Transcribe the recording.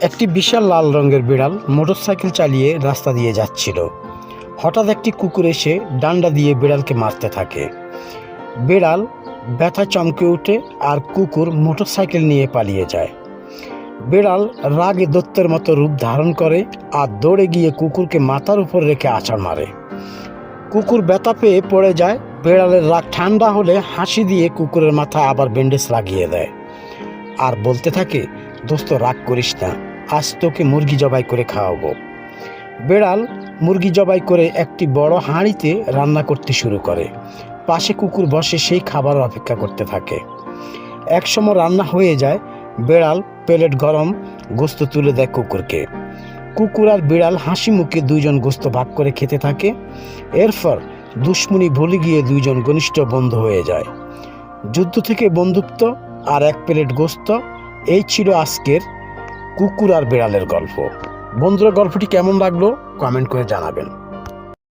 একটি বিশাল লাল রঙের বিড়াল মোটরসাইকেল চালিয়ে রাস্তা দিয়ে যাচ্ছিল। হঠাৎ একটি কুকুর এসে ডান্ডা দিয়ে বিড়ালকে মারতে থাকে। বিড়াল ব্যথা চমকে ওঠে আর কুকুর মোটরসাইকেল নিয়ে পালিয়ে যায়। বিড়াল রাগে দত্তের মতো রূপ ধারণ করে আর দৌড়ে গিয়ে কুকুরকে মাথার উপর রেখে আছাড় মারে। কুকুর ব্যথা পেয়ে পড়ে যায়। বিড়ালের রাগ ঠান্ডা হলে হাসি দিয়ে কুকুরের মাথায় আবার ব্যান্ডেজ লাগিয়ে দেয়। আর বলতে থাকে, দোস্ত, রাগ করিস না, আজ তোকে মুরগি জবাই করে খাওয়াবো। বেড়াল মুরগি জবাই করে একটি বড় হাঁড়িতে রান্না করতে শুরু করে। পাশে কুকুর বসে সেই খাবার অপেক্ষা করতে থাকে। একসময় রান্না হয়ে যায়, বেড়াল প্লেট গরম গোস্ত তুলে দেয় কুকুরকে। কুকুর আর বিড়াল হাসি মুখে দুইজন গোস্ত ভাগ করে খেতে থাকে। এরপর দুশ্মনী ভুলে গিয়ে দুইজন ঘনিষ্ঠ বন্ধু হয়ে যায়। যুদ্ধ থেকে বন্ধুত্ব আর এক প্লেট গোস্ত। এই ছিল আজকের কুকুর আর বিড়ালের গল্প। বন্ধুরা, গল্পটি কেমন লাগল? কমেন্ট করে জানাবেন।